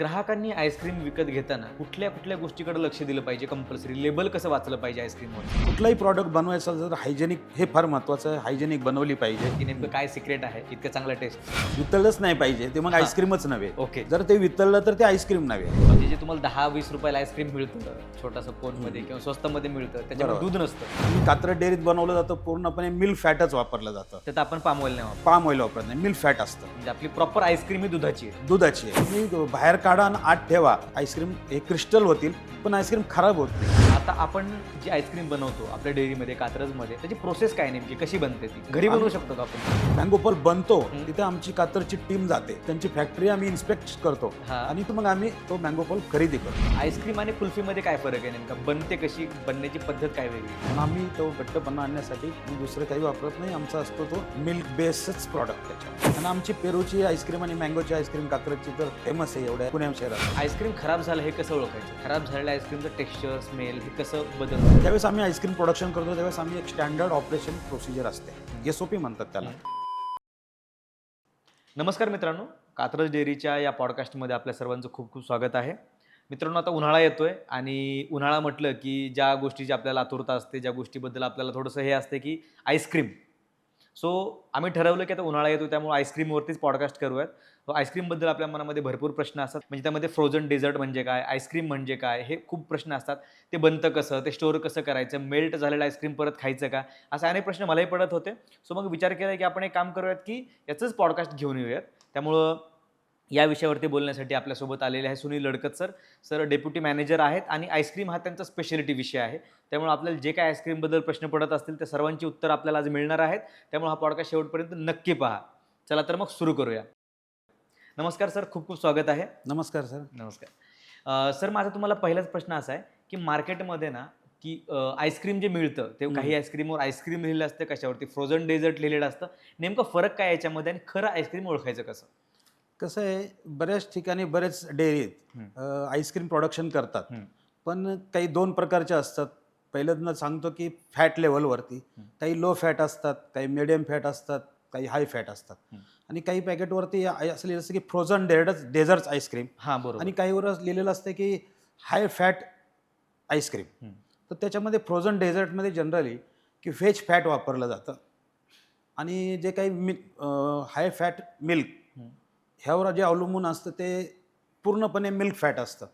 ग्राहकांनी आईस्क्रीम विकत घेताना कुठल्या कुठल्या गोष्टीकडे लक्ष दिलं पाहिजे कंपल्सरी लेबल कसं वाचलं पाहिजे आईस्क्रीमवर? कुठलाही प्रॉडक्ट बनवायचं तर हायजेनिक हे फार महत्त्वाचं आहे. हायजेनिक बनवली पाहिजे. की नेमकं काय सिक्रेट आहे? इतकं चांगलं टेस्ट वितळलंच नाही पाहिजे. ते मग. आईस्क्रीमच नव्हे. ओके. जर ते वितळलं तर ते आईस्क्रीम नव्हे. म्हणजे जे तुम्हाला दहा वीस रुपयाला आईस्क्रीम मिळतं छोटासा कोनमध्ये किंवा स्वस्तामध्ये मिळतं त्याच्यावर बरोबर. दूध नसतं. आणि कात्रज डेअरीत बनवलं जातं पूर्णपणे मिल्क फॅटच वापरलं जातं. त्यात आपण पामोईल नाही वापरत. पाम ऑइल वापरत नाही. मिल्क फॅट असतं. म्हणजे आपली प्रॉपर आईस्क्रीम ही दुधाची आहे. दुधाची आहे. तुम्ही बाहेर काढा आणि आत ठेवा. आईस्क्रीम हे क्रिस्टल होतील पण आईस्क्रीम खराब होत नाही. आता आपण जी आईस्क्रीम बनवतो आपल्या डेअरीमध्ये कात्रजमध्ये त्याची प्रोसेस काय नेमकी? कशी बनते ती? घरी बनवू शकतो का आपण? मँगो पल बनतो. तिथे आमची कात्रची टीम जाते. त्यांची फॅक्टरी आम्ही इन्स्पेक्ट करतो. हा. आणि तो मग आम्ही तो मँगो पल खरेदी करतो. आईस्क्रीम आणि कुल्फीमध्ये काय फरक आहे नेमका? बनते कशी? बनण्याची पद्धत काय वेगळी पण आम्ही तो घट्टपणा आणण्यासाठी मी दुसरं काही वापरत नाही. आमचा असतो तो मिल्क बेस्डच प्रॉडक्ट त्याच्यावर. आणि आमची पेरूची आईस्क्रीम आणि मँगोची आईस्क्रीम कात्रजची तर फेमस आहे एवढ्या. पुणे शहरात. आईस्क्रीम खराब झालं हे कसं ओळखायचं? खराब झालेलं आईस्क्रीमचं टेक्स्चर स्मेल हे कसं बदलतं? ज्यावेळेस आम्ही आईस्क्रीम प्रोडक्शन करतो त्यावेळेस आम्ही एक स्टँडर्ड ऑपरेशन प्रोसिजर असते. एस ओ पी म्हणतात त्याला. नमस्कार मित्रांनो कात्रज डेअरीच्या या पॉडकास्टमध्ये आपल्या सर्वांचं खूप खूप स्वागत आहे. मित्रांनो आता उन्हाळा येतोय आणि उन्हाळा म्हटलं की ज्या गोष्टीची आपल्याला आतुरता असते ज्या गोष्टीबद्दल आपल्याला थोडंसं हे असते की आईस्क्रीम. सो आम्ही ठरवलं की आता उन्हाळा येतो त्यामुळे आईस्क्रीमवरतीच पॉडकास्ट करूयात. आईस्क्रीमबद्दल आपल्या मनामध्ये भरपूर प्रश्न असतात. म्हणजे त्यामध्ये फ्रोझन डेझर्ट म्हणजे काय? आईस्क्रीम म्हणजे काय? हे खूप प्रश्न असतात. ते बनतं कसं? ते स्टोअर कसं करायचं? मेल्ट झालेलं आईस्क्रीम परत खायचं का? असे अनेक प्रश्न मलाही पडत होते. सो मग विचार केला की आपण एक काम करूयात की याचंच पॉडकास्ट घेऊन येऊयात. त्यामुळं या विषयावरती बोलण्यासाठी आपल्यासोबत आलेले आहे Sunil Ladkat sir sir deputy manager आहेत आणि आईस्क्रीम हा त्यांचा स्पेशालिटी विषय आहे. त्यामुळे आपल्याला जे काय आईस्क्रीमबद्दल प्रश्न पडत असतील त्या सर्वांची उत्तर आपल्याला आज मिळणार आहेत. त्यामुळे हा पॉडकास्ट शेवटपर्यंत नक्की पहा. चला तर मग सुरू करूया. नमस्कार सर खूप खूप स्वागत आहे नमस्कार सर नमस्कार सर माझा तुम्हाला पहिलाच प्रश्न असा आहे की मार्केटमध्ये ना की आईस्क्रीम जे मिळतं ते. काही आईस्क्रीमवर आईस्क्रीम लिहिलेलं असतं कशावरती फ्रोझन डेझर्ट लिहिलेलं असतं नेमकं फरक काय याच्यामध्ये आणि खरं आईस्क्रीम ओळखायचं कसं कसं आहे बऱ्याच ठिकाणी बरेच डेअरीत हं. आईस्क्रीम प्रोडक्शन करतात. पण काही दोन प्रकारचे असतात पहिल्यांदा सांगतो की फॅट लेवलवरती हं. काही लो फॅट असतात काही मिडियम फॅट असतात काही हाय फॅट असतात हं. आणि काही पॅकेटवरती असं लिहिलं असतं की फ्रोझन डेझर्ट डेझर्ट आईस्क्रीम हां बरोबर आणि काहीवर लिहिलेलं असतं की हाय फॅट आईस्क्रीम. तर त्याच्यामध्ये फ्रोझन डेझर्टमध्ये जनरली की व्हेज फॅट वापरलं जातं आणि जे काही मि हाय फॅट मिल्क. ह्यावर जे अवलंबून असतं ते पूर्णपणे मिल्क फॅट असतं.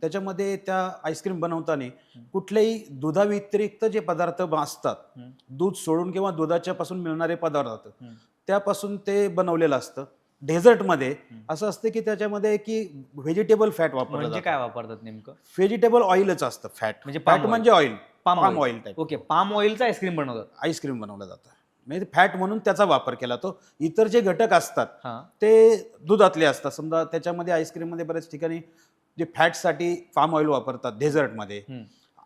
त्याच्यामध्ये त्या आईस्क्रीम बनवताना कुठल्याही दुधाव्यतिरिक्त जे पदार्थ असतात. दूध सोडून किंवा दुधाच्या पासून मिळणारे पदार्थ. त्यापासून ते बनवलेलं असतं. डेझर्टमध्ये. असं असतं की त्याच्यामध्ये की व्हेजिटेबल फॅट वापरलं म्हणजे काय वापरतात नेमकं? व्हेजिटेबल ऑइलच असतं फॅट. म्हणजे फॅट palm. म्हणजे oil. Palm palm oil type okay palm ऑइलचं ice cream बनवतात आईस्क्रीम बनवलं जातं. म्हणजे फॅट म्हणून त्याचा वापर केला तो इतर जे घटक असतात हां. ते दुधातले असतात. समजा त्याच्यामध्ये आईस्क्रीममध्ये बऱ्याच ठिकाणी जे फॅटसाठी फार्म ऑइल वापरतात डेझर्टमध्ये.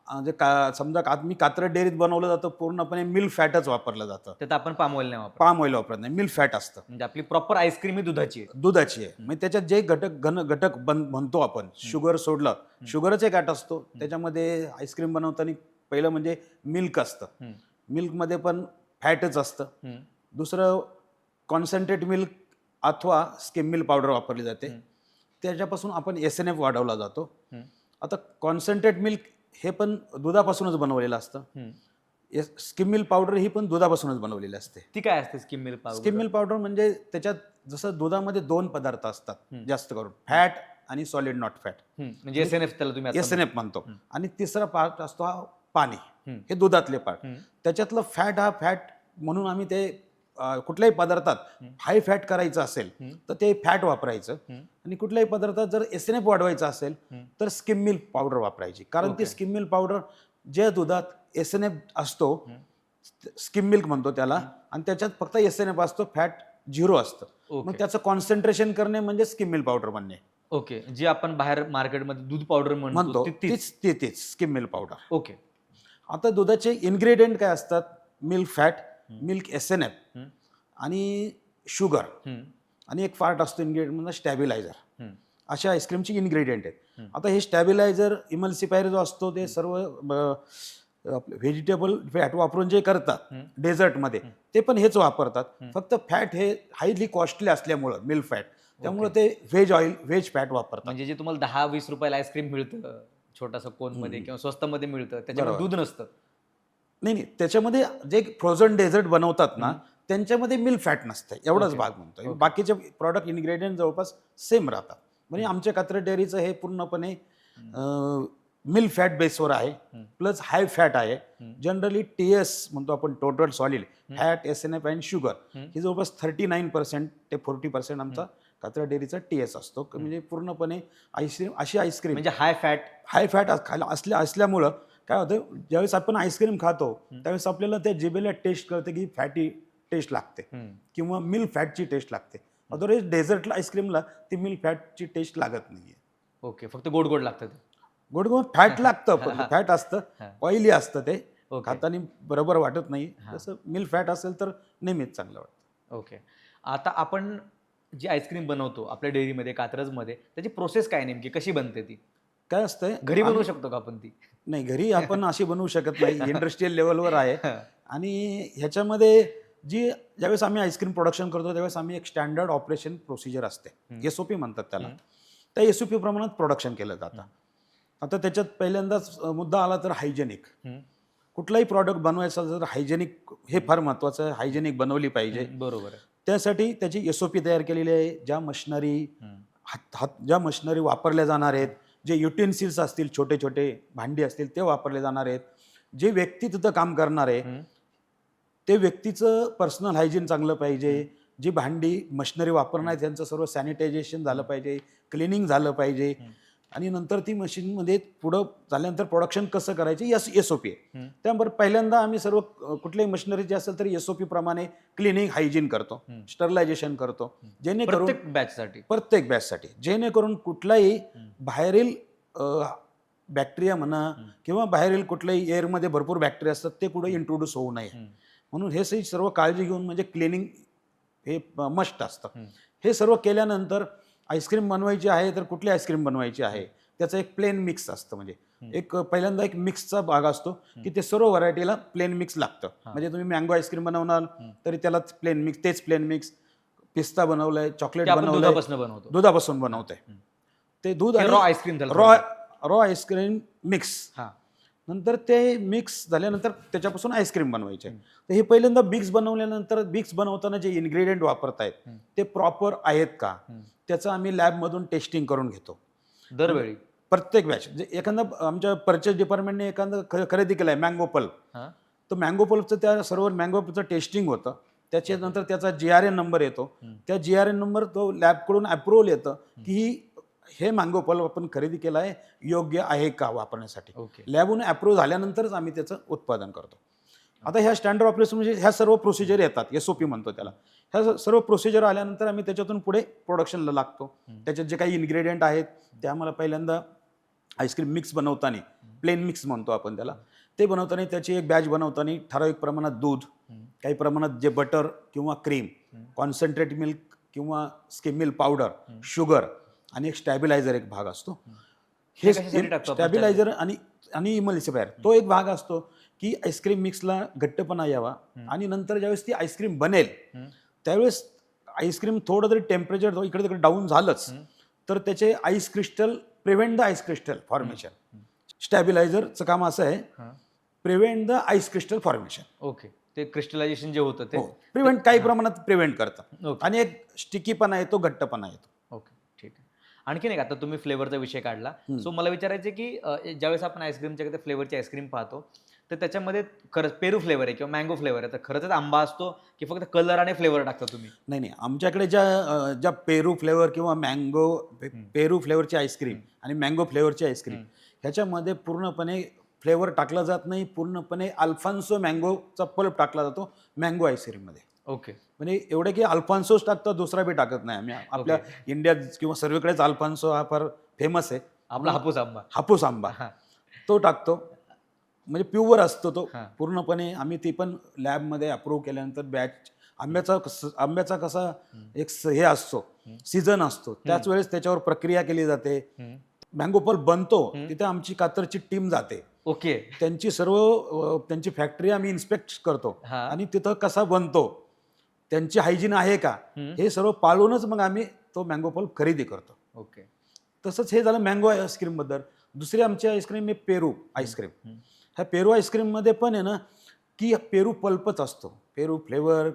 म्हणजे का समजा का मी कात्रज डेअरीत बनवलं जातं पूर्णपणे मिल्क फॅटच वापरलं जातं. त्यात आपण पाम ऑइल नाही पाम ऑइल वापरत नाही मिल्क फॅट असतं. म्हणजे आपली प्रॉपर आईस्क्रीम ही दुधाची आहे. दुधाची आहे. म्हणजे त्याच्यात जे घटक घन घटक बन म्हणतो आपण शुगर सोडलं शुगरच एक आट असतो. त्याच्यामध्ये आईस्क्रीम बनवताना पहिलं म्हणजे मिल्क असतं. मिल्कमध्ये पण फॅटच असतं. दुसरं कॉन्सन्ट्रेट मिल्क अथवा स्किम मिल्क पावडर वापरली जाते. त्याच्यापासून आपण एस एन एफ वाढवला जातो. आता कॉन्सन्ट्रेट मिल्क हे पण दुधापासूनच बनवलेलं असतं. स्किम मिल्क पावडर ही पण दुधापासूनच बनवलेली असते ती काय असते skim milk powder skim milk powder म्हणजे त्याच्यात जसं दुधामध्ये दोन पदार्थ असतात. जास्त करून फॅट आणि सॉलिड नॉट फॅट म्हणजे एस एन एफ त्याला तुम्ही एस एन एफ म्हणतो. आणि तिसरा पार्ट असतो हा पाणी हं. दुधातले पार्ट. त्याच्यातलं फॅट हा फॅट म्हणून आम्ही ते कुठल्याही पदार्थात. हाय फॅट करायचं असेल. तर ते फॅट वापरायचं. आणि कुठल्याही पदार्थात जर एस एन एफ वाढवायचं असेल. तर स्किम मिल्क पावडर वापरायची कारण ती. स्किम मिल्क पावडर ज्या दुधात एस एन एफ असतो. स्किम मिल्क म्हणतो त्याला आणि त्याच्यात फक्त एस एन एफ असतो फॅट झिरो असतं मग त्याचं कॉन्सन्ट्रेशन करणे म्हणजे स्किम मिल्क पावडर म्हणणे ओके जी आपण बाहेर मार्केटमध्ये दूध पावडर म्हणतो तीच तीच ते तेच स्किम मिल्क पावडर ओके आता दुधाचे इन्ग्रेडियंट काय असतात milk fat. Milk S N F. आणि शुगर. आणि एक पार्ट असतो इन्ग्रेडियंट म्हणजे स्टॅबिलायझर. अशा आईस्क्रीमची इन्ग्रेडियंट आहेत. आता हे स्टॅबिलायझर इमल्सिफायर जो असतो ते सर्व व्हेजिटेबल फॅट वापरून जे करतात. डेझर्टमध्ये. ते पण हेच वापरतात. फक्त फॅट हे हायली कॉस्टली असल्यामुळं मिल्क फॅट त्यामुळे ते व्हेज ऑइल व्हेज फॅट वापरतात म्हणजे जे तुम्हाला दहा वीस रुपयाला आईस्क्रीम मिळतं छोटासा कोनमध्ये हम्म. किंवा स्वस्तामध्ये मिळतं त्याच्यामध्ये बरोबर. दूध नसतं नाही नाही त्याच्यामध्ये जे फ्रोझन डेझर्ट बनवतात ना. त्यांच्यामध्ये मिल्क फॅट नसतं एवढाच. भाग Okay. बाकीचे प्रॉडक्ट इन्ग्रेडियंट जवळपास सेम राहतात म्हणजे आमच्या कात्र डेअरीचं हे पूर्णपणे मिल्क फॅट बेसवर आहे. प्लस हाय फॅट आहे. जनरली टी एस म्हणतो आपण total solid fat S N F and sugar. ही जवळपास थर्टी नाईन पर्सेंट ते फोर्टी पर्सेंट आमचा कात्रा डेअरीचा टी एस असतो म्हणजे पूर्णपणे आईस्क्रीम अशी आईस्क्रीम म्हणजे हाय फॅट हाय फॅट खायला असल्या असल्यामुळं काय होतं ज्यावेळेस आपण आईस्क्रीम खातो त्यावेळेस आपल्याला त्या जिभेला टेस्ट कळते की फॅटी टेस्ट लागते. किंवा मिल्क फॅटची टेस्ट लागते. अदरवाईज डेझर्टला आईस्क्रीमला ती मिल्क फॅटची टेस्ट लागत नाहीये. ओके फक्त गोड गोड लागतं ते. गोड गोड फॅट लागतं पण फॅट असतं. ऑइली असतं ते. खाताना बरोबर वाटत नाही. तसं मिल्क फॅट असेल तर नेहमीच चांगलं वाटतं. ओके. आता आपण जी आईस्क्रीम बनवतो आपल्या डेअरीमध्ये कात्रजमध्ये त्याची प्रोसेस काय नेमकी? कशी बनते ती? काय असतंय? घरी बनवू शकतो का आपण ती? नाही घरी आपण अशी बनवू शकत नाही. इंडस्ट्रीयल लेवलवर आहे. आणि ह्याच्यामध्ये जी ज्यावेळेस आम्ही आईस्क्रीम प्रोडक्शन करतो त्यावेळेस आम्ही एक स्टँडर्ड ऑपरेशन प्रोसिजर असते. एस ओ पी म्हणतात त्याला. त्या एस ओ पी प्रमाणात प्रोडक्शन केलं जातं. आता त्याच्यात पहिल्यांदाच मुद्दा आला तर हायजेनिक. कुठलाही प्रॉडक्ट बनवायचा तर हायजेनिक हे फार महत्त्वाचं आहे. हायजेनिक बनवली पाहिजे. बरोबर त्यासाठी त्याची एस ओ पी तयार केलेली आहे. ज्या मशिनरी हात ज्या मशिनरी वापरल्या जाणार आहेत जे युटेन्सिल्स असतील छोटे छोटे भांडी असतील ते वापरले जाणार आहेत जे व्यक्ती तिथं काम करणार आहे. ते व्यक्तीचं पर्सनल हायजीन चांगलं पाहिजे जी भांडी मशिनरी वापरणार आहे त्यांचं सर्व सॅनिटायझेशन झालं पाहिजे क्लिनिंग झालं पाहिजे. आणि नंतर ती मशीनमध्ये पुढं झाल्यानंतर प्रोडक्शन कसं करायचे यस एस ओ पी आहे. त्याबरोबर पहिल्यांदा आम्ही सर्व कुठल्याही मशिनरी जे असेल तर एस ओ पी प्रमाणे क्लिनिंग हायजीन करतो. स्टरलायझेशन करतो जेणेकरून प्रत्येक बॅचसाठी प्रत्येक बॅचसाठी जेणेकरून कुठलाही. बाहेरील बॅक्टेरिया म्हणा. किंवा बाहेरील कुठल्याही एअरमध्ये भरपूर बॅक्टेरिया असतात ते कुठे इंट्रोड्यूस होऊ नये. म्हणून हे सही सर्व काळजी घेऊन म्हणजे क्लिनिंग हे मस्ट असतं. हे सर्व केल्यानंतर आईस्क्रीम बनवायची आहे तर कुठली आईस्क्रीम बनवायची आहे त्याचं एक प्लेन मिक्स असतं म्हणजे. एक पहिल्यांदा एक मिक्सचा भाग असतो की ते सर्व व्हरायटीला प्लेन मिक्स लागतं. म्हणजे तुम्ही मँगो आईस्क्रीम बनवणार. तरी त्याला प्लेन मिक्स तेच प्लेन मिक्स पिस्ता बनवलंय चॉकलेट बनवलंय दुधापासून बनवतो दुधापासून बनवतंय. ते दूध raw ice cream raw raw ice cream mix हा नंतर ते मिक्स झाल्यानंतर त्याच्यापासून आईस्क्रीम बनवायचे. तर हे पहिल्यांदा बिक्स बनवल्यानंतर बिक्स बनवताना जे इन्ग्रेडियंट वापरतायत. ते प्रॉपर आहेत का. त्याचं आम्ही लॅबमधून टेस्टिंग करून घेतो. दरवेळी? प्रत्येक बॅच जे एखादा आमच्या परचेस डिपार्टमेंटने एखादं खरेदी केलं आहे मँगो पल्प हा. तर मँगो पल्पचं त्या सर्व मँगो पल्पचं टेस्टिंग होतं. त्याच्यानंतर त्याचा जी आर एन नंबर येतो. त्या जी आर एन नंबर तो लॅबकडून अप्रुव्हल येतं की ही- हे मँगो पल्प आपण खरेदी केला आहे योग्य आहे का वापरण्यासाठी. ओके. लॅबहून अप्रूव्ह झाल्यानंतरच आम्ही त्याचं उत्पादन करतो. आता ह्या स्टँडर्ड ऑपरेशन म्हणजे ह्या सर्व प्रोसिजर येतात एस ओ पी म्हणतो त्याला. ह्या सर्व प्रोसिजर आल्यानंतर आम्ही त्याच्यातून पुढे प्रोडक्शनला लागतो. त्याच्यात जे काही इन्ग्रेडियंट आहेत ते आम्हाला पहिल्यांदा आईस्क्रीम मिक्स बनवताना प्लेन मिक्स म्हणतो आपण त्याला. ते बनवताना त्याची एक बॅच बनवताना ठराविक प्रमाणात दूध. काही प्रमाणात जे बटर किंवा क्रीम. कॉन्सन्ट्रेट मिल्क किंवा स्किम मिल्क पावडर. शुगर आणि एक स्टॅबिलायझर एक भाग असतो. हे स्टॅबिलायझर आणि आणि इमल्सिफायर तो एक भाग असतो. की आईस्क्रीम मिक्सला घट्टपणा यावा. आणि नंतर ज्यावेळेस ती आईस्क्रीम बनेल. त्यावेळेस आईस्क्रीम थोडं तरी टेम्परेचर इकडे तिकडे डाऊन झालंच. तर त्याचे ice crystal prevent the ice crystal formation स्टॅबिलायझरचं काम असं आहे हा. Prevent the ice crystal formation okay ते क्रिस्टलायझेशन जे होतं ते प्रिव्हेंट काही प्रमाणात प्रिव्हेंट करतं आणि एक स्टिकीपणा येतो घट्टपणा येतो ओके ठीक आहे आणखीन एक आता तुम्ही फ्लेवरचा विषय काढला. सो मला विचारायचं की ज्यावेळेस आपण आईस्क्रीमच्या फ्लेवरची आईस्क्रीम पाहतो तर त्याच्यामध्ये खरंच पेरू फ्लेवर आहे किंवा मँगो फ्लेवर आहे. तर खरंच आंबा असतो की फक्त कलर आणि फ्लेवर टाकता तुम्ही? नाही नाही. आमच्याकडे ज्या अं, ज्या पेरू फ्लेवर किंवा मँगो पेरू फ्लेवरची आईस्क्रीम आणि मँगो फ्लेवरची आईस्क्रीम. ह्याच्यामध्ये पूर्णपणे फ्लेवर टाकला जात नाही. पूर्णपणे अल्फान्सो मँगोचा पल्प टाकला जातो मँगो आईस्क्रीममध्ये ओके म्हणजे एवढे की अल्फान्सोच टाकतो दुसरा बी टाकत नाही आम्ही. आपल्या इंडियात किंवा सर्वीकडेच अल्फान्सो हा फार फेमस आहे. आपला हापूस आंबा. हापूस आंबा. हा. तो टाकतो. म्हणजे प्युअर असतो तो. हा. पूर्णपणे आम्ही ती पण लॅबमध्ये अप्रूव्ह केल्यानंतर बॅच आंब्याचा कस आंब्याचा कसा एक स- हे असतो. हम्म. सीझन असतो. त्याच वेळेस त्याच्यावर प्रक्रिया केली जाते. हम्म. मँगो पल्प बनतो. हम्म. तिथे आमची कातरची टीम जाते. ओके. त्यांची सर्व अ, त्यांची फॅक्टरी आम्ही इन्स्पेक्ट करतो. हा. आणि तिथं कसा बनतो? त्यांची हायजीन आहे का? हम्म. हे सर्व पाळूनच मग आम्ही तो मँगो पल्प खरेदी करतो. ओके. तसंच हे झालं मँगो आईस्क्रीमबद्दल दुसरी आमची आईस्क्रीम आहे पेरू आईस्क्रीम हम्म. ह्या पेरू आईस्क्रीममध्ये पण आहे ना की पेरू पल्पच असतो. पेरू फ्लेवर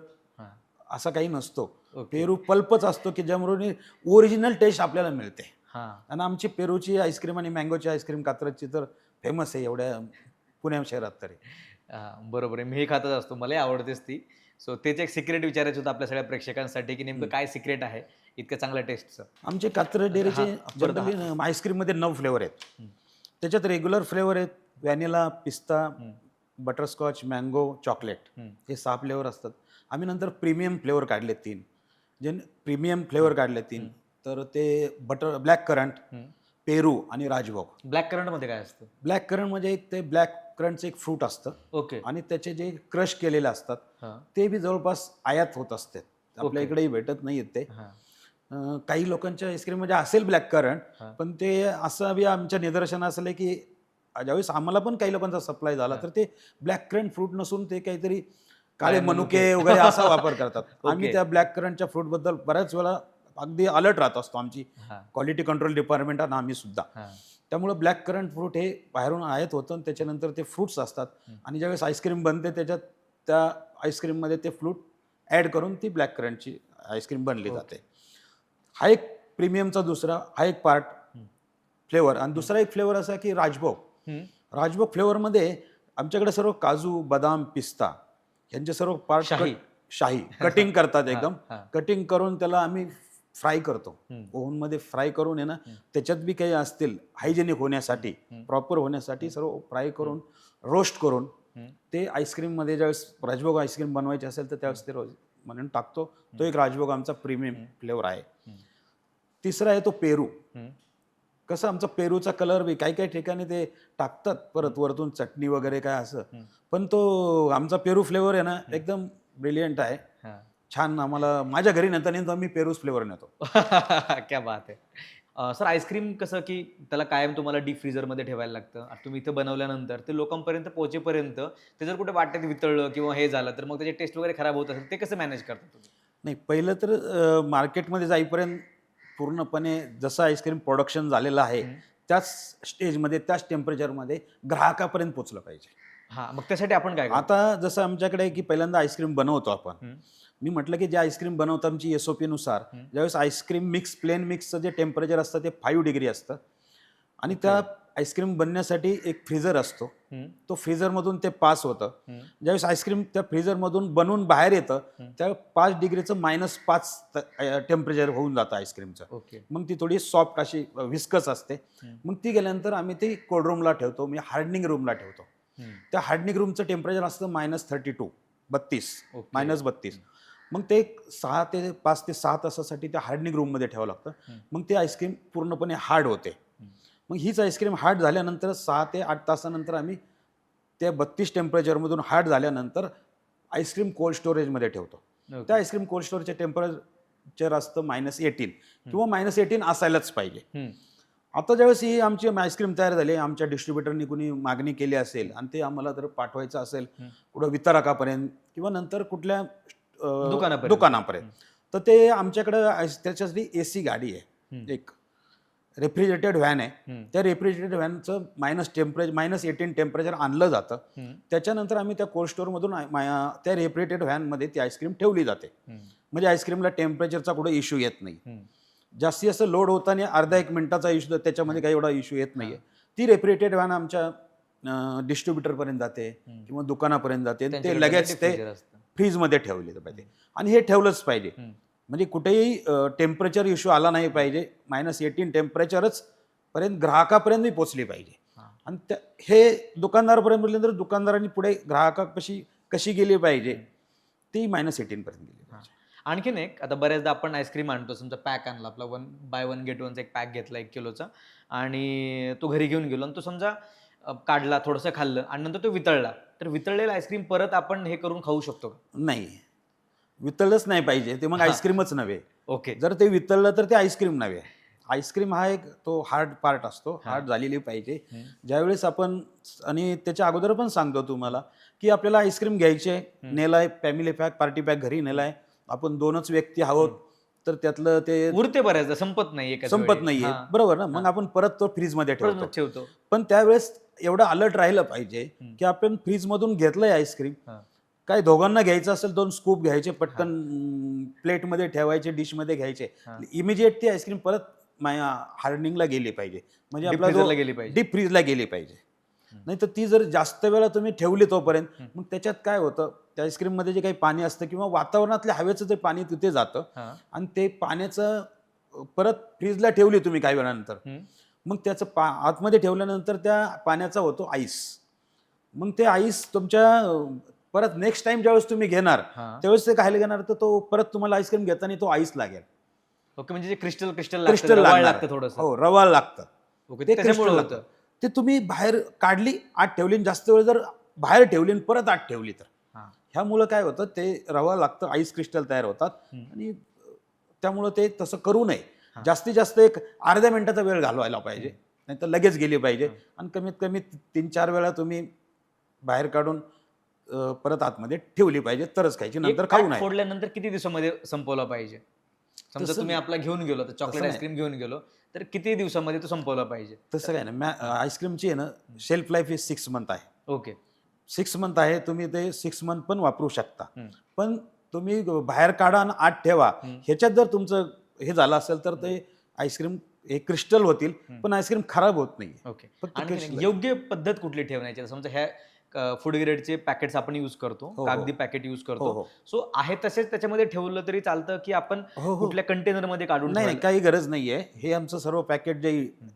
असा काही नसतो. पेरू पल्पच असतो की ज्यामुळे ओरिजिनल टेस्ट आपल्याला मिळते. हां. आणि आमची पेरूची आईस्क्रीम आणि मँगोची आईस्क्रीम कात्रजची तर फेमस आहे एवढ्या पुण्या शहरात तरी. बरोबर आहे. मी खातच असतो. मलाही आवडतेच ती. सो तेच एक सिक्रेट विचारायचं होतं आपल्या सगळ्या प्रेक्षकांसाठी की नेमकं काय सिक्रेट आहे? इतकं चांगलं टेस्टचं आमचे कात्रज डेअरीचे आईस्क्रीममध्ये नऊ फ्लेवर आहेत. त्याच्यात रेग्युलर फ्लेवर आहेत व्हॅनिला पिस्ता. Butterscotch mango chocolate. हे सहा फ्लेवर असतात. आम्ही नंतर प्रीमियम फ्लेवर काढले तीन. जे प्रीमियम फ्लेवर काढले तीन. तर ते बटर ब्लॅक करंट. पेरू आणि राजभोग. ब्लॅक करंटमध्ये काय असतं? ब्लॅक करंट म्हणजे एक ते ब्लॅक करंटचं एक फ्रूट असतं. ओके. आणि त्याचे जे क्रश केलेले असतात ते बी जवळपास आयात होत असते. आपल्या. इकडेही भेटत नाही ते. हां. अं, काही लोकांच्या आईस्क्रीममध्ये असेल ब्लॅक करंट. पण ते असं बी आमच्या निदर्शनास आलं की ज्यावेळेस आम्हाला पण काही लोकांचा सप्लाय झाला. तर ते ब्लॅक करंट फ्रूट नसून ते काहीतरी काळे मनुके. वगैरे असा वापर करतात आम्ही. त्या ब्लॅक करंटच्या फ्रूटबद्दल बऱ्याच वेळा अगदी अलर्ट राहत असतो आमची क्वालिटी कंट्रोल डिपार्टमेंट आणि आम्ही सुद्धा त्यामुळं ब्लॅक करंट फ्रूट हे बाहेरून आयात होतं आणि त्याच्यानंतर ते फ्रुट्स असतात. आणि ज्यावेळेस आईस्क्रीम बनते त्याच्यात त्या आईस्क्रीममध्ये ते फ्रूट ॲड करून ती ब्लॅक करंटची आईस्क्रीम बनली. जाते हा एक प्रीमियमचा दुसरा हा एक पार्ट. फ्लेवर आणि दुसरा एक फ्लेवर असा की राजभोग. राजभोग फ्लेवरमध्ये आमच्याकडे सर्व काजू बदाम पिस्ता यांचे सर्व पार्ट शाही. शाही कटिंग करतात एकदम. कटिंग करून त्याला आम्ही फ्राय करतो. ओव्हनमध्ये फ्राय करून आहे ना. त्याच्यात बी काही असतील हायजेनिक होण्यासाठी. प्रॉपर होण्यासाठी सर्व फ्राय करून रोस्ट करून. ते आईस्क्रीममध्ये ज्यावेळेस राजभोग आईस्क्रीम बनवायचे असेल तर त्यावेळेस ते रोज म्हणून टाकतो तो एक राजभोग आमचा प्रीमियम. फ्लेवर आहे. तिसरा आहे तो पेरू. कसं आमचा पेरूचा कलर बी काही काही ठिकाणी ते टाकतात परत वरतून चटणी वगैरे काय असं. पण तो आमचा पेरू फ्लेवर आहे ना एकदम ब्रिलियंट आहे. छान आम्हाला माझ्या घरी नेता नेता मी पेरूच फ्लेवर नेतो. क्या बात आहे. सर आईस्क्रीम कसं की त्याला कायम तुम्हाला डीप फ्रीजरमध्ये ठेवायला लागतं. तुम्ही इथं बनवल्यानंतर ते लोकांपर्यंत पोहोचेपर्यंत ते जर कुठे वाटेत वितळलं किंवा हे झालं तर मग त्याचे टेस्ट वगैरे खराब होत असेल ते कसं मॅनेज करता तुम्ही? नाही पहिलं तर मार्केटमध्ये जाईपर्यंत पूर्णपणे जसं आईस्क्रीम प्रोडक्शन झालेलं आहे. त्याच स्टेजमध्ये त्याच टेम्परेचरमध्ये ग्राहकापर्यंत पोचलं पाहिजे हा मग त्यासाठी आपण काय? आता जसं आमच्याकडे की पहिल्यांदा आईस्क्रीम बनवतो आपण. मी म्हटलं की जे आईस्क्रीम बनवतो आमची एस ओ पीनुसार हं. ज्यावेळेस आईस्क्रीम मिक्स प्लेन मिक्सचं जे टेम्परेचर असतं ते फाईव्ह डिग्री असतं आणि त्या आईस्क्रीम बनण्यासाठी एक फ्रीजर असतो. तो फ्रीजरमधून ते पास होतं. ज्यावेळेस आईस्क्रीम त्या फ्रीजरमधून बनवून बाहेर येतं. त्या पाच डिग्रीचं मायनस पाच टेम्परेचर होऊन जातं आईस्क्रीमचं ओके मग ती थोडी सॉफ्ट अशी विस्कस असते. मग ती गेल्यानंतर आम्ही ती कोल्ड रूमला ठेवतो म्हणजे हार्डनिंग रूमला ठेवतो. त्या हार्डनिंग रूमचं टेम्परेचर असतं मायनस थर्टी टू बत्तीस. मायनस बत्तीस मग ते सहा ते पाच ते सहा तासासाठी त्या हार्डनिंग रूममध्ये ठेवावं लागतं. मग ते आईस्क्रीम पूर्णपणे हार्ड होते. मग हीच आईस्क्रीम हार्ड झाल्यानंतर सहा ते आठ तासानंतर आम्ही त्या बत्तीस टेम्परेचरमधून हार्ड झाल्यानंतर आईस्क्रीम कोल्ड स्टोरेजमध्ये ठेवतो. त्या आईस्क्रीम कोल्ड स्टोरेजचे टेम्परेचर असतं मायनस एटीन किंवा मायनस एटीन असायलाच पाहिजे. आता ज्यावेळेस ही आमची आईस्क्रीम तयार झाली आमच्या डिस्ट्रीब्युटरनी कुणी मागणी केली असेल आणि ते आम्हाला जर पाठवायचं असेल. कुठं वितरकापर्यंत किंवा नंतर कुठल्या दुकानापर्यंत. दुकानापर्यंत तर ते आमच्याकडं त्याच्यासाठी ए सी गाडी आहे. एक रेफ्रिजरेटेड व्हॅन आहे. त्या refrigerated व्हॅनचं minus temperature minus eighteen temperature आणलं जातं. त्याच्यानंतर आम्ही त्या कोल्ड स्टोअरमधून त्या रेफ्रिजरेटेड व्हॅनमध्ये ती आईस्क्रीम ठेवली जाते. म्हणजे आईस्क्रीमला टेम्परेचरचा कुठं इश्यू येत नाही. जास्तीत जास्त लोड होताना अर्धा एक मिनिटाचा इश्यू त्याच्यामध्ये काही एवढा इश्यू येत नाही ती रेफ्रिजरेटेड व्हॅन आमच्या डिस्ट्रीब्युटरपर्यंत जाते. किंवा दुकानापर्यंत जाते ते लगेच ते. फ्रीजमध्ये ठेवले पाहिजे आणि हे ठेवलंच पाहिजे. म्हणजे कुठेही टेम्परेचर इश्यू आला नाही पाहिजे. मायनस एटीन टेम्परेचरच पर्यंत ग्राहकापर्यंत पोचली पाहिजे. आणि त्या हे दुकानदारापर्यंत म्हटल्यानंतर दुकानदारांनी पुढे ग्राहकापाशी कशी गेली पाहिजे ती मायनस एटीनपर्यंत गेली पाहिजे. आणखीन एक आता बऱ्याचदा आपण आईस्क्रीम आणतो. समजा पॅक आणला. आपला वन बाय वन गेट वनचा एक पॅक घेतला एक किलोचा आणि तो घरी घेऊन गेलो आणि तो समजा काढला थोडंसं खाल्लं आणि नंतर तो वितळला. तर वितळलेला आईस्क्रीम परत आपण हे करून खाऊ शकतो का? नाही. वितळलंच नाही पाहिजे ते मग. आईस्क्रीमच नव्हे ओके जर ते वितळलं तर ते आईस्क्रीम नव्हे आईस्क्रीम हा एक तो हार्ड पार्ट असतो. हार्ड झालेली पाहिजे. ज्यावेळेस आपण आणि त्याच्या अगोदर पण सांगतो तुम्हाला की आपल्याला आईस्क्रीम घ्यायचे. नेलाय फॅमिली पॅक पार्टी पॅक घरी नेलाय आपण दोनच व्यक्ती आहोत तर त्यातलं ते उरते बऱ्याचदा संपत नाही संपत. नाहीये. बरोबर ना मग आपण परत तो फ्रीजमध्ये ठेवतो परत ठेवतो पण त्यावेळेस एवढं अलर्ट राहिलं पाहिजे. की आपण फ्रीजमधून घेतलंय आईस्क्रीम. काय दोघांना घ्यायचं असेल दोन स्कूप घ्यायचे पटकन प्लेटमध्ये ठेवायचे डिशमध्ये घ्यायचे. इमिजिएट ती आईस्क्रीम परत हार्डनिंगला गेली पाहिजे म्हणजे आपला जो गेली पाहिजे डीप फ्रीजला गेली पाहिजे. नाही तर ती जर जास्त वेळा तुम्ही ठेवली तोपर्यंत. मग त्याच्यात काय होतं त्या आईस्क्रीममध्ये जे काही पाणी असतं किंवा वातावरणातल्या हवेचं जे पाणी तिथे जातं. आणि ते पाण्याचं परत फ्रीजला ठेवली तुम्ही काही वेळानंतर. मग त्याचं पा आतमध्ये ठेवल्यानंतर त्या पाण्याचा होतो आईस मग ते आईस तुमच्या परत नेक्स्ट टाइम ज्यावेळेस तुम्ही घेणार हा. त्यावेळेस ते खायला घेणार तर तो परत तुम्हाला आईस्क्रीम घेताना तो आईस लागेल ओके म्हणजे क्रिस्टल क्रिस्टल क्रिस्टल लागतं थोडस हो रवा लागतं ओके ते त्याच्यामुळे crystal होतं लागतं. ते तुम्ही बाहेर काढली आत ठेवली आणि जास्त वेळ जर बाहेर ठेवली आणि परत आत ठेवली तर हा. ह्यामुळं काय होतं ते रवा लागतं आईस क्रिस्टल तयार होतात हम्म. आणि त्यामुळं ते तसं करू नये हा. जास्तीत जास्त एक अर्ध्या मिनिटाचा वेळ घालवायला पाहिजे नाही तर लगेच गेली पाहिजे. आणि कमीत कमी तीन चार वेळा तुम्ही बाहेर काढून परत आतमध्ये ठेवली पाहिजे तरच खायची नंतर खाऊ नये फोडल्यानंतर किती दिवसामध्ये संपवला पाहिजे? समजा तुम्ही आपला घेऊन गेलो तर चॉकलेट. आईस्क्रीम घेऊन गेलो तर किती दिवसामध्ये तो संपवला पाहिजे? तसं काय नाही आईस्क्रीमची आहे ना शेल्फ लाईफ ही सिक्स मंथ आहे. ओके. सिक्स मंथ आहे तुम्ही ते सिक्स मंथ पण वापरू शकता. पण तुम्ही बाहेर काढा आणि आत ठेवा. ह्याच्यात जर तुमचं हे झालं असेल तर ते आईस्क्रीम हे क्रिस्टल होतील. पण आईस्क्रीम खराब होत नाही ओके. योग्य पद्धत कुठली ठेवण्याची? समजा ह्या फूड ग्रेडचे पॅकेट्स आपण युज करतो हो. कागदी पॅकेट युज हो करतो. हो सो आहे तसेच त्याच्यामध्ये ठेवलं तरी चालतं की आपण हो हो. कुठल्या कंटेनरमध्ये काढून नाही नाही ठेवायला? काही गरज नाहीये. हे आमचं सर्व पॅकेट जे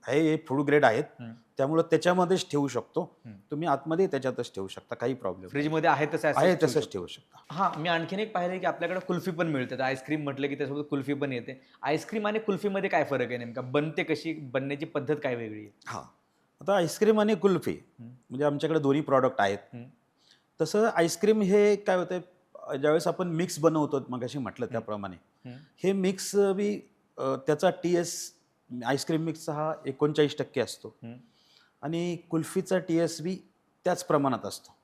आहे हे फूड ग्रेड आहेत. हम्म. त्यामुळे त्याच्यामध्येच ठेवू शकतो. हम्म. तुम्ही आतमध्ये त्याच्यातच ठेवू शकता काही प्रॉब्लेम फ्रीजमध्ये आहे तसे आहे ठेवू तसंच. ठेवू शकता. हा मी आणखीन एक पाहिलं की आपल्याकडे कुल्फी पण मिळते. आईस्क्रीम म्हटलं की त्यासोबत कुल्फी पण येते. आईस्क्रीम आणि कुल्फीमध्ये काय फरक आहे नेमका? बनते कशी? बनण्याची पद्धत काय वेगळी आहे? हा. आता आईस्क्रीम आणि कुल्फी. म्हणजे आमच्याकडे दोन्ही प्रॉडक्ट आहेत. तसं आईस्क्रीम हे काय होतं ज्यावेळेस आपण मिक्स बनवतो मग अशी म्हटलं त्याप्रमाणे. हे मिक्स बी त्याचा टी एस आईस्क्रीम मिक्सचा हा एकोणचाळीस टक्के असतो. आणि कुल्फीचा टी एस बी त्याच प्रमाणात असतो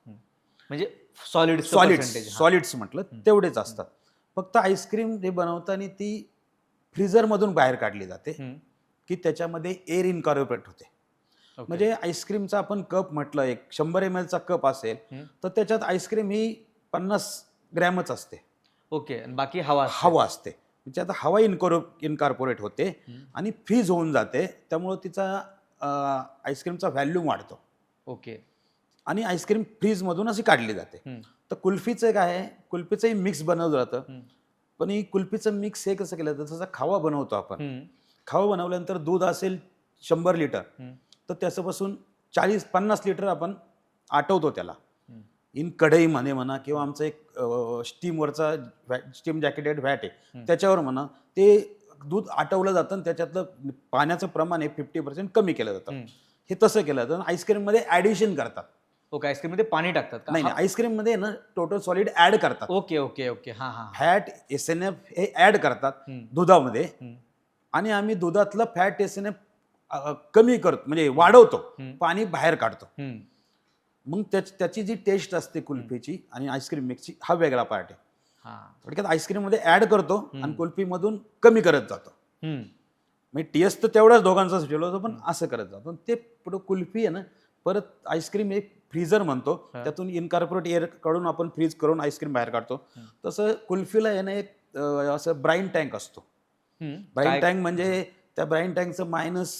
म्हणजे सॉलिड सॉलिड्स सॉलिड्स म्हटलं. तेवढेच असतात फक्त आईस्क्रीम हे बनवताना ती फ्रीझरमधून बाहेर काढली जाते की त्याच्यामध्ये एअर इनकॉर्पोरेट होते म्हणजे आईस्क्रीमचा आपण कप म्हटलं एक शंभर एम एलचा कप असेल. तर त्याच्यात आईस्क्रीम ही पन्नास ग्रॅमच असते ओके बाकी हवा. हवा असते म्हणजे आता हवा इनकॉर्पो इनकॉर्पोरेट होते. आणि फ्रीज होऊन जाते त्यामुळं तिचा आईस्क्रीमचा व्हॅल्यूम वाढतो ओके आणि आईस्क्रीम फ्रीजमधून अशी काढली जाते. तर कुल्फीचं काय आहे कुल्फीचंही मिक्स बनवलं जातं. पण ही कुल्फीचं मिक्स हे कसं केलं जातं जसं खावा बनवतो आपण. खावा बनवल्यानंतर दूध असेल शंभर लिटर. तर त्याच्यापासून चाळीस पन्नास लिटर आपण आटवतो त्याला. इन कढई म्हणे म्हणा किंवा आमचं एक स्टीमवरचा स्टीम जॅकेटेड व्हॅट आहे. त्याच्यावर म्हणा ते दूध आटवलं जातं आणि त्याच्यातलं पाण्याचं प्रमाण आहे फिफ्टी पर्सेंट कमी केलं जातं. हे तसं केलं जातं आईस्क्रीममध्ये ॲडिशन करतात ओके आईस्क्रीममध्ये पाणी टाकतात का नाही हा. नाही आईस्क्रीममध्ये ना टोटल सॉलिड ॲड करतात ओके ओके ओके हा हा हा. फॅट एस एन एफ हे ॲड करतात. दुधामध्ये. आणि आम्ही दुधातलं फॅट एस एन एफ कमी करतो म्हणजे वाढवतो. पाणी बाहेर काढतो. मग त्याच जी टेस्ट असते कुल्फीची आणि आईस्क्रीम मिक्सची हा वेगळा पार्ट आहे थोडक्यात आईस्क्रीममध्ये ऍड करतो. आणि कुल्फीमधून कमी करत जातो. म्हणजे टीएस तर तेवढाच दोघांचाच ठेवलं होतं पण असं करत जातो ते पुढं कुल्फी आहे ना परत आईस्क्रीम एक फ्रीजर म्हणतो. त्यातून इनकॉर्पोरेट एअर काढून आपण फ्रीज करून आईस्क्रीम बाहेर काढतो. तसं कुल्फीला आहे ना एक असं ब्राईन टँक असतो. ब्राईन टँक म्हणजे त्या ब्राईन टँकचं मायनस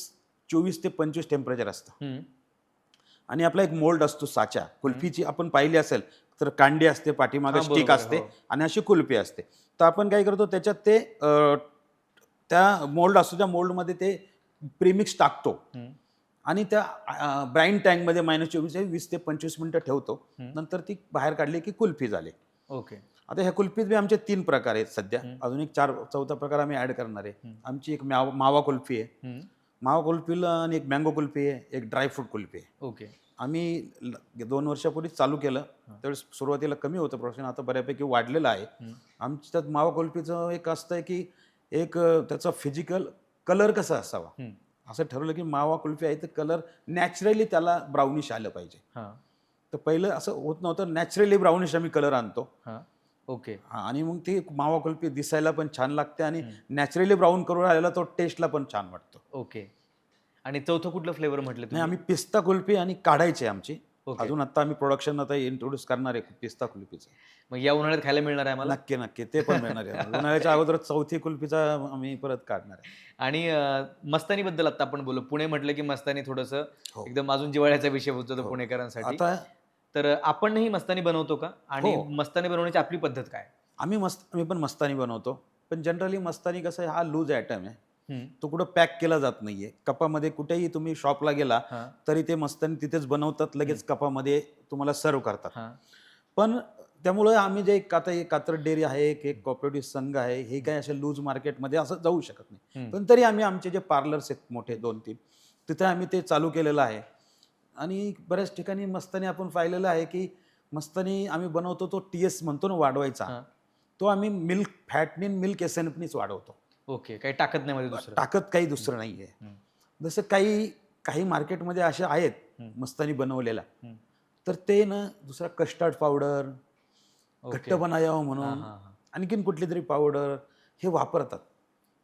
चोवीस ते पंचवीस टेम्परेचर असतं. आणि आपला एक मोल्ड असतो साचा कुल्फीची आपण पाहिली असेल तर कांडी असते पाठीमागे स्टिक असते हो. आणि अशी कुल्फी असते तर आपण काय करतो त्याच्यात ते त्या मोल्ड असतो त्या मोल्डमध्ये ते प्रीमिक्स टाकतो. आणि त्या ब्राईन टँकमध्ये मायनस चोवीस ते वीस ते पंचवीस मिनिटं ठेवतो. नंतर ती बाहेर काढली की कुल्फी झाली ओके आता ह्या कुल्फीत बी आमचे तीन प्रकार आहेत सध्या. अजून एक चार चौथा प्रकार आम्ही ऍड करणार आहे. आमची एक मावा कुल्फी आहे. मावा कुल्फीला आणि एक मँगो कुल्फी आहे एक ड्रायफ्रूट कुल्फी आहे. ओके. आम्ही ल- दोन वर्षापूर्वी चालू केलं. त्यावेळेस सुरुवातीला कमी होतं प्रोडक्शन आता बऱ्यापैकी वाढलेलं आहे. आमच्या त्यात मावा कुल्फीचं एक असतं आहे की एक अ, त्याचा फिजिकल कलर कसा असावा? हम्म. असं ठरवलं की मावा कुल्फी आहे तर कलर नॅचरली त्याला ब्राउनिश आलं पाहिजे. हा. तर पहिलं असं होत नव्हतं नॅचरली ब्राउनिश आम्ही कलर आणतो. हा. ओके. हा, आणि मग ती मावा कुल्फी दिसायला पण छान लागते आणि नॅचरली ब्राऊन करून आलेला तो टेस्टला पण छान वाटतो. ओके. आणि चौथं कुठलं फ्लेवर म्हटलं नाही आम्ही पिस्ता कुल्फी आणि काढायची आमची. अजून आता आम्ही प्रोडक्शन आता इंट्रोड्यूस करणार आहे पिस्ता कुल्फीचं. मग या उन्हाळ्यात खायला मिळणार आहे आम्हाला? नक्की नक्की. ते पण मिळणार आहे उन्हाळ्याच्या अगोदर चौथी कुल्फीचा आम्ही परत काढणार आहे. आणि मस्तानीबद्दल आता आपण बोलू. पुणे म्हटलं की मस्तानी थोडंसं हो. एकदम अजून जिवाळ्याचा विषय होतो तो पुणेकरांसाठी. आता तर आपणही मस्तानी बनवतो का? आणि हो. मस्तानी बनवण्याची आपली पद्धत काय? आम्ही मस्त आम्ही पण मस्तानी बनवतो. पण जनरली मस्तानी कसं आहे हा लूज आयटम आहे. हम्म. तो कुठं पॅक केला जात नाहीये. कपामध्ये कुठेही तुम्ही शॉपला गेला हा, तरी ते मस्तानी तिथेच बनवतात लगेच कपामध्ये तुम्हाला सर्व करतात. हा. पण त्यामुळे आम्ही जे एक आता एक कात्र डेअरी आहे एक एक कॉपरेटिव्ह संघ आहे हे काही असे लूज मार्केटमध्ये असं जाऊ शकत नाही. हम्म. पण तरी आम्ही आमचे जे पार्लर्स आहेत मोठे दोन तीन तिथे आम्ही ते चालू केलेलं आहे. आणि बऱ्याच ठिकाणी मस्तानी आपण पाहिलेलं आहे की मस्तानी आम्ही बनवतो तो टी एस म्हणतो ना वाढवायचा. तो आम्ही मिल्क फॅटनी मिल्क एसएनपनीच वाढवतो ओके काही टाकत नाही मध्ये टाकत काही दुसरं नाही आहे. जसं काही काही मार्केटमध्ये असे आहेत. मस्तानी बनवलेला. तर ते ना दुसरा कस्टर्ड पावडर. घट्टपणा यावं म्हणून. आणखीन कुठली तरी पावडर हे वापरतात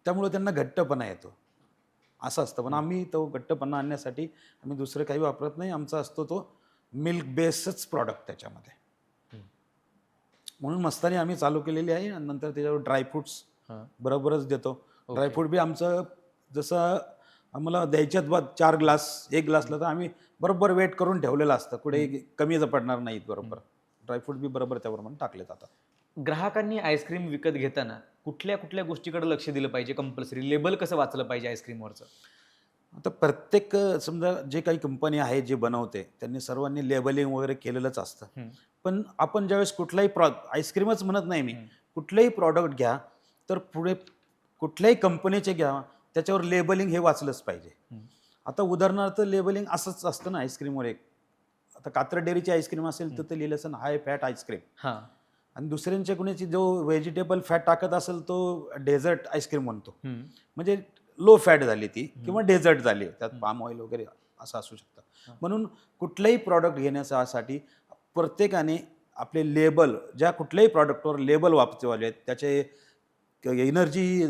त्यामुळे त्यांना घट्टपणा येतो असं असतं. पण आम्ही तो घट्टपणा आणण्यासाठी आम्ही दुसरं काही वापरत नाही. आमचा असतो तो मिल्क बेसच प्रॉडक्ट त्याच्यामध्ये. म्हणून मस्तानी आम्ही चालू केलेली आहे आणि नंतर त्याच्यावर ड्रायफ्रुट्स. बरोबरच देतो. ड्रायफ्रूट बी आमचं जसं आम्हाला द्यायच्यात बा चार ग्लास एक ग्लासला तर आम्ही बरोबर वेट करून ठेवलेलं असतं. कुठे कमी जर पडणार नाहीत बरोबर. ड्रायफ्रूट बी बरोबर त्याप्रमाणे टाकले जातात ग्राहकांनी आईस्क्रीम विकत घेताना कुठल्या कुठल्या गोष्टीकडे लक्ष दिलं पाहिजे कंपल्सरी लेबल कसं वाचलं पाहिजे आईस्क्रीमवरचं आता प्रत्येक समजा जे काही कंपनी आहे जे बनवते त्यांनी सर्वांनी लेबलिंग वगैरे केलेलंच असतं. पण आपण ज्यावेळेस कुठलाही प्रॉ आईस्क्रीमच म्हणत नाही मी. कुठलंही प्रॉडक्ट घ्या तर पुढे कुठल्याही कंपनीचे घ्या त्याच्यावर लेबलिंग हे वाचलंच पाहिजे. आता उदाहरणार्थ लेबलिंग असंच असतं ना आईस्क्रीमवर एक. आता कात्र डेअरीची आईस्क्रीम असेल तर ते लिहिलं असं हाय फॅट आईस्क्रीम हा. आणि दुसऱ्यांच्या कोणाची जो व्हेजिटेबल फॅट टाकत असेल तो डेझर्ट आईस्क्रीम म्हणतो. म्हणजे लो फॅट झाली ती किंवा डेझर्ट झाली. त्यात पाम ऑइल वगैरे असं असू शकतं. म्हणून कुठलंही प्रॉडक्ट घेण्यासाठी प्रत्येकाने आपले लेबल ज्या कुठल्याही प्रॉडक्टवर लेबल वापरले आहेत त्याचे एनर्जी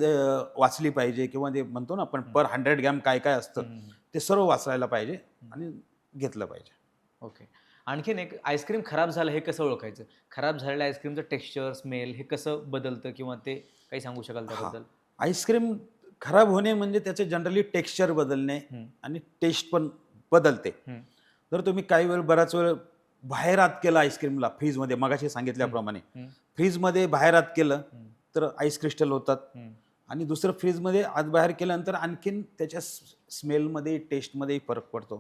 वाचली पाहिजे किंवा ते म्हणतो ना आपण पर हंड्रेड ग्रॅम काय काय असतं. ते सर्व वाचायला पाहिजे आणि घेतलं पाहिजे. ओके. आणखीन एक आईस्क्रीम खराब झालं हे कसं ओळखायचं खराब झालेल्या आईस्क्रीमचं टेक्स्चर स्मेल हे कसं बदलतं किंवा ते काही सांगू शकाल त्याबद्दल आईस्क्रीम खराब होणे म्हणजे त्याचे जनरली टेक्स्चर बदलणे. आणि टेस्ट पण बदलते. जर तुम्ही काही वेळ बराच वेळ बाहेर आत केलं आईस्क्रीमला फ्रीजमध्ये मगाशी सांगितल्याप्रमाणे. फ्रीजमध्ये बाहेर आत केलं. तर आईस क्रिस्टल होतात. आणि दुसरं फ्रीजमध्ये आत बाहेर केल्यानंतर आणखीन त्याच्या स्मेलमध्ये टेस्टमध्ये फरक पडतो.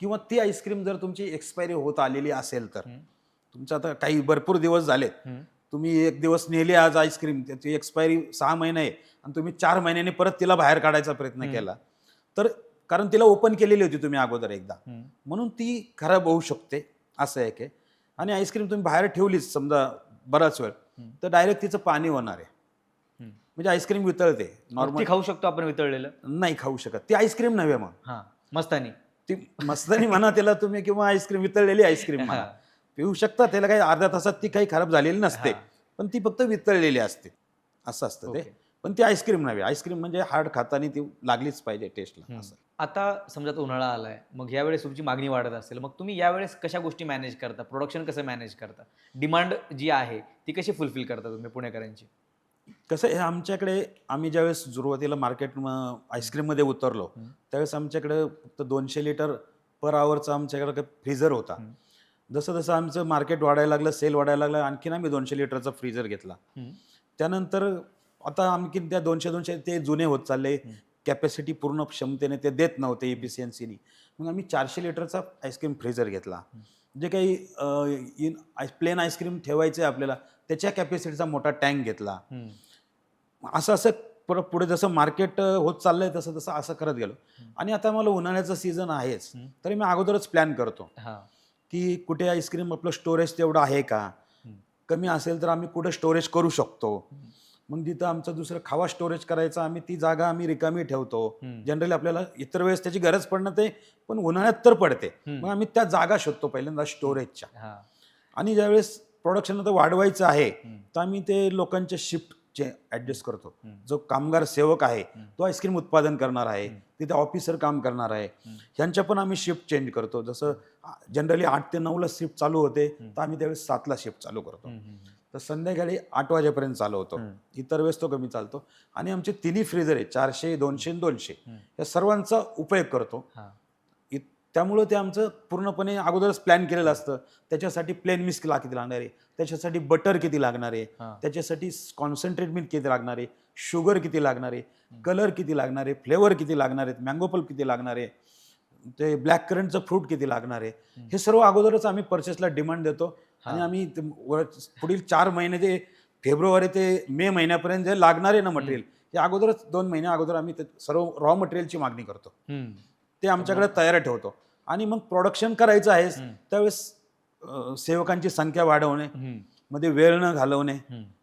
किंवा ती आईस्क्रीम जर तुमची एक्सपायरी होत आलेली असेल तर. तुमचं आता काही भरपूर दिवस झालेत. तुम्ही एक दिवस नेली आज आईस्क्रीम त्याची एक्सपायरी सहा महिने आहे आणि तुम्ही चार महिन्याने परत तिला बाहेर काढायचा प्रयत्न. केला तर कारण तिला ओपन केलेली होती तुम्ही अगोदर एकदा. म्हणून ती खराब होऊ शकते असं एक आहे आणि आईस्क्रीम तुम्ही बाहेर ठेवलीच समजा बराच वेळ. तर डायरेक्ट तिचं पाणी होणार आहे. म्हणजे आईस्क्रीम वितळते. नॉर्मल ती खाऊ शकतो आपण वितळलेलं? नाही खाऊ शकत. ती आईस्क्रीम नव्हे मग. हा मस्तानी. ती मस्तानी म्हणा त्याला तुम्ही किंवा आईस्क्रीम वितळलेली आईस्क्रीम म्हणा. पिऊ शकता त्याला काही अर्ध्या तासात ती काही खराब झालेली नसते. पण ती फक्त वितळलेली असते. असं असतं ते. पण ती आईस्क्रीम नव्हे. आईस्क्रीम म्हणजे हार्ड खातानी ती लागलीच पाहिजे टेस्टला. असं. आता समजा आता उन्हाळा आलाय. मग यावेळेस तुमची मागणी वाढत असेल. मग तुम्ही यावेळेस कशा गोष्टी मॅनेज करता? प्रोडक्शन कसं मॅनेज करता? डिमांड जी आहे ती कशी फुलफिल करता तुम्ही पुणेकरांची? कसं आहे आमच्याकडे आम्ही ज्यावेळेस सुरुवातीला मार्केट आईस्क्रीममध्ये उतरलो. त्यावेळेस आमच्याकडे फक्त दोनशे लिटर पर आवरचा आमच्याकडे फ्रीझर होता. जसं जसं आमचं मार्केट वाढायला लागलं सेल वाढायला लागलं आणखीन आम्ही दोनशे लिटरचा फ्रीझर घेतला. त्यानंतर आता आणखीन त्या दोनशे दोनशे ते जुने होत चालले. कॅपॅसिटी पूर्ण क्षमतेने ते देत नव्हते एफिशियन्सीनी मग आम्ही चारशे लिटरचा आईस्क्रीम फ्रीझर घेतला जे काही इन प्लेन आईस्क्रीम ठेवायचं आहे आपल्याला त्याच्या कॅपॅसिटीचा मोठा टँक घेतला. असं असं पुढं पुढे जसं मार्केट होत चाललंय तसं तसं असं करत गेलो. आणि आता मला उन्हाळ्याचं सीझन आहेच. तरी मी अगोदरच प्लॅन करतो हा की कुठे आईस्क्रीम आपलं स्टोरेज तेवढं आहे का. कमी असेल तर आम्ही कुठे स्टोरेज करू शकतो. मग जिथं आमचं दुसरं खावा स्टोरेज करायचं आम्ही ती जागा आम्ही रिकामी ठेवतो. जनरली आपल्याला इतर वेळेस त्याची गरज पडणं ते पण उन्हाळ्यात तर पडते. मग आम्ही त्या जागा शोधतो पहिल्यांदा स्टोरेजच्या हा आणि ज्यावेळेस प्रोडक्शन आता वाढवायचं आहे. तर आम्ही ते लोकांच्या शिफ्टचे ऍडजस्ट करतो. जो कामगार सेवक आहे. तो आईस्क्रीम उत्पादन करणार आहे. तिथे ऑफिसर काम करणार आहे. ह्यांच्या पण आम्ही शिफ्ट चेंज करतो जसं जनरली आठ ते नऊला शिफ्ट चालू होते. तर आम्ही त्यावेळेस सातला शिफ्ट चालू करतो तर संध्याकाळी आठ वाजेपर्यंत चालू होतो. इतर वेळेस तो कमी चालतो आणि आमचे तिन्ही फ्रीजर आहे चारशे दोनशे दोनशे. या सर्वांचा उपयोग करतो त्यामुळं ते आमचं पूर्णपणे अगोदरच प्लॅन केलेलं असतं. त्याच्यासाठी प्लेन मिस्क ला किती लागणार आहे? त्याच्यासाठी बटर किती लागणार आहे. त्याच्यासाठी कॉन्सन्ट्रेट मिल्क किती लागणार आहे? शुगर किती लागणार आहे? कलर किती लागणार आहे? फ्लेवर किती लागणार आहेत? मँगो पल्प किती लागणार आहे? ते ब्लॅक करंटचं फ्रूट किती लागणार आहे. हे सर्व अगोदरच आम्ही परचेसला डिमांड देतो. आणि. आम्ही पुढील चार महिने ते फेब्रुवारी ते मे महिन्यापर्यंत जे लागणार आहे ना मटेरियल हे अगोदरच दोन महिन्या अगोदर आम्ही सर्व रॉ मटेरियलची मागणी करतो. ते आमच्याकडे तयार ठेवतो आणि मग प्रोडक्शन करायचं आहे. त्यावेळेस अं, सेवकांची संख्या वाढवणे. मध्ये वेळ न घालवणे.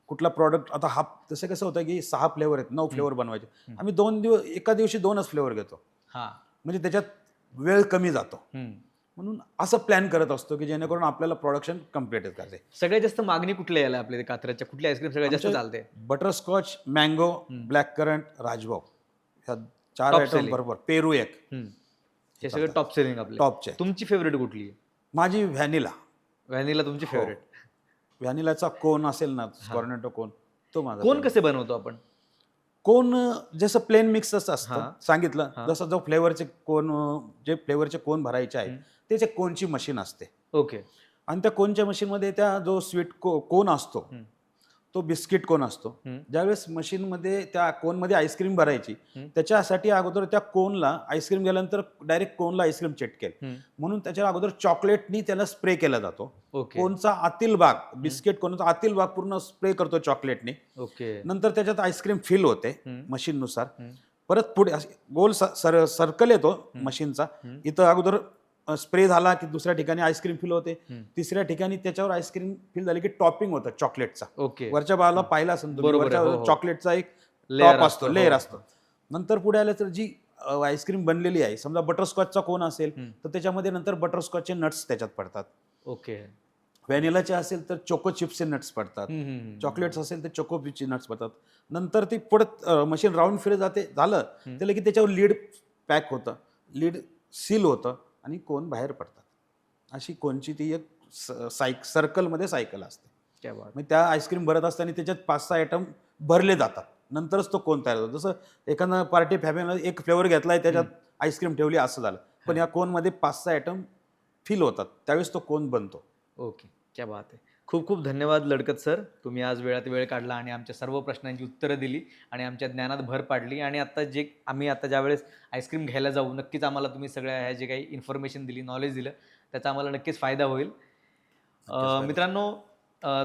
कुठला प्रॉडक्ट आता हा तसं कसं होतं की सहा फ्लेवर आहेत नऊ फ्लेवर बनवायचे. आम्ही दोन दिवस एका दिवशी दोनच फ्लेवर घेतो हा. म्हणजे त्याच्यात वेळ कमी जातो हम्म. म्हणून असं प्लॅन करत असतो की जेणेकरून आपल्याला प्रोडक्शन कंप्लीट करते सगळ्यात जास्त मागणी कुठल्या यायला आपल्या कात्रच्या कुठल्या आईस्क्रीम सगळ्यात जास्त आमच्या- चालते butterscotch mango. Black currant Rajbhau ह्या चार Top आयटम selling. बरोबर पेरू एक हम्म. हे सगळे टॉप सेलिंग आपले टॉपचे तुमची फेवरेट कुठली आहे माझी व्हॅनिला व्हॅनिला तुमची. फेवरेट व्हॅनिलाचा कोन असेल ना कॉर्नेटो कोन तो माझा कोण. कसे बनवतो आपण कोन अं, जसं प्लेन मिक्स असतं. सांगितलं. जसं जो फ्लेवरचे कोन अं, जे फ्लेवरचे कोन भरायचे आहेत. त्याचे कोनची मशीन असते ओके आणि त्या कोनच्या मशीनमध्ये त्या जो स्वीट को कोन असतो. तो बिस्किट कोन असतो. ज्यावेळेस मशीनमध्ये त्या कोनमध्ये आईस्क्रीम भरायची. त्याच्यासाठी अगोदर त्या कोनला आईस्क्रीम गेल्यानंतर डायरेक्ट कोनला आईस्क्रीम चिटकेल. म्हणून त्याच्या अगोदर चॉकलेटनी त्याला स्प्रे केला जातो कोनचा आतील भाग बिस्किट कोनचा आतील भाग पूर्ण स्प्रे करतो चॉकलेटने ओके नंतर त्याच्यात आईस्क्रीम फिल होते. मशीननुसार. परत पुढे गोल सर सर्कल येतो. मशीनचा. इथं अगोदर स्प्रे झाला की दुसऱ्या ठिकाणी आईस्क्रीम फिल होते. तिसऱ्या ठिकाणी त्याच्यावर आईस्क्रीम फिल झाली की टॉपिंग होतं चॉकलेटचा ओके. वरच्या बाजूला पाहिला हो, हो. चॉकलेटचा एक टॉप असतो. असतो, लेअर हो. असतो. नंतर पुढे आलं तर जी आईस्क्रीम बनलेली आहे समजा बटरस्कॉचचा कोण असेल. तर त्याच्यामध्ये नंतर बटरस्कॉचचे नट्स त्याच्यात पडतात. ओके. व्हॅनिलाचे असेल तर चोको चिप्सचे नट्स पडतात. चॉकलेट्स असेल तर चोको चिप्सचे नट्स पडतात. नंतर ती परत मशीन राऊंड फिरत जाते झालं. त्याला की त्याच्यावर लीड पॅक होतं. लीड सील होतं. आणि कोण बाहेर पडतात. अशी कोणची ती एक सायक सर्कलमध्ये सायकल असते. क्या बात. मग त्या आईस्क्रीम भरत असताना त्याच्यात पाच सहा आयटम भरले जातात. नंतरच तो कोण तयार होतो. जसं एखादा पार्टी फॅमिली एक फ्लेवर घेतलाय त्याच्यात आईस्क्रीम ठेवली असं झालं. पण या कोनमध्ये पाच सहा आयटम फिल होतात. त्यावेळेस तो कोण बनतो. ओके. क्या बात आहे. खूप खूप धन्यवाद लडकत सर. तुम्ही आज वेळात वेळ काढला आणि आमच्या सर्व प्रश्नांची उत्तरं दिली आणि आमच्या ज्ञानात भर पाडली आणि आता जे आम्ही आता ज्यावेळेस आईस्क्रीम घ्यायला जाऊ नक्कीच आम्हाला तुम्ही सगळ्या ह्या जे काही इन्फॉर्मेशन दिली नॉलेज दिलं त्याचा आम्हाला नक्कीच फायदा होईल. मित्रांनो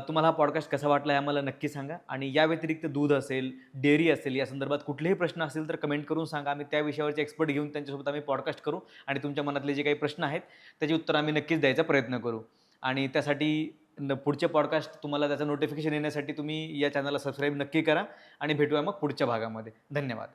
तुम्हाला हा पॉडकास्ट कसा वाटला हे आम्हाला नक्की सांगा आणि या व्यतिरिक्त दूध असेल डेअरी असेल या संदर्भात कुठलेही प्रश्न असतील तर कमेंट करून सांगा. आम्ही त्या विषयावरचे एक्सपर्ट घेऊन त्यांच्यासोबत आम्ही पॉडकास्ट करू आणि तुमच्या मनातले जे काही प्रश्न आहेत त्याची उत्तर आम्ही नक्कीच द्यायचा प्रयत्न करू. आणि त्यासाठी पुढचे पॉडकास्ट तुम्हाला त्याचं नोटिफिकेशन येण्यासाठी तुम्ही या चॅनलला सबस्क्राईब नक्की करा आणि भेटूया मग पुढच्या भागामध्ये. धन्यवाद.